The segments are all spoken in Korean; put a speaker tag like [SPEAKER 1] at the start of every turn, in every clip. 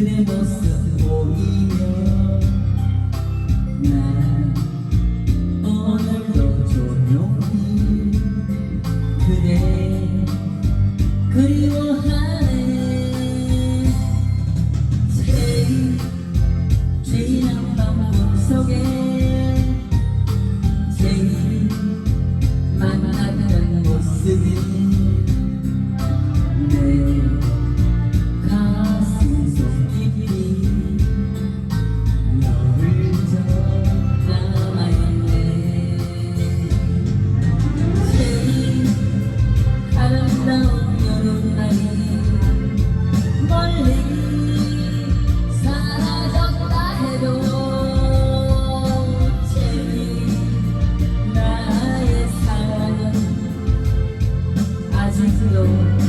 [SPEAKER 1] 그대 모습 보이면 난 오늘도 조용히 그대 그리워하네. 제일 제일한 밤꿈 속에 제일 만났던 모습이 내 alone.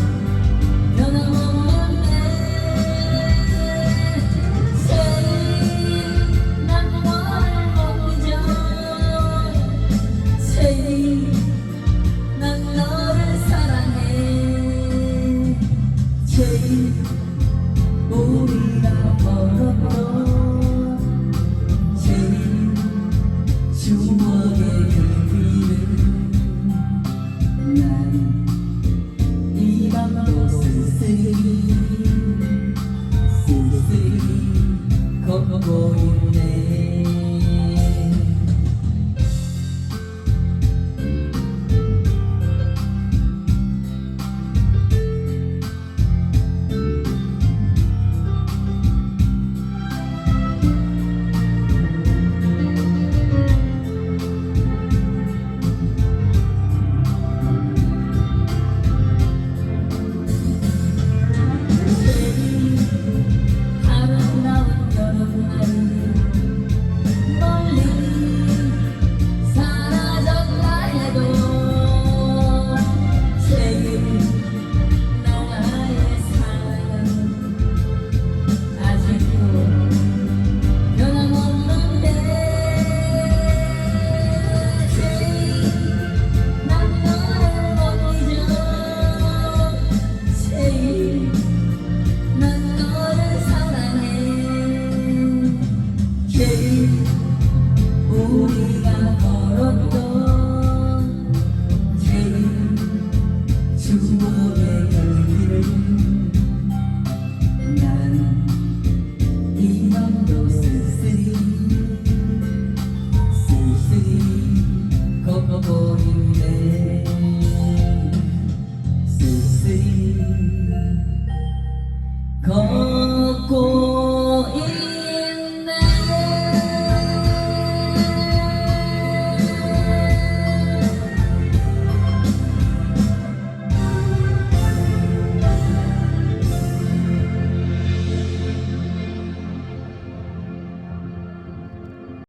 [SPEAKER 1] God.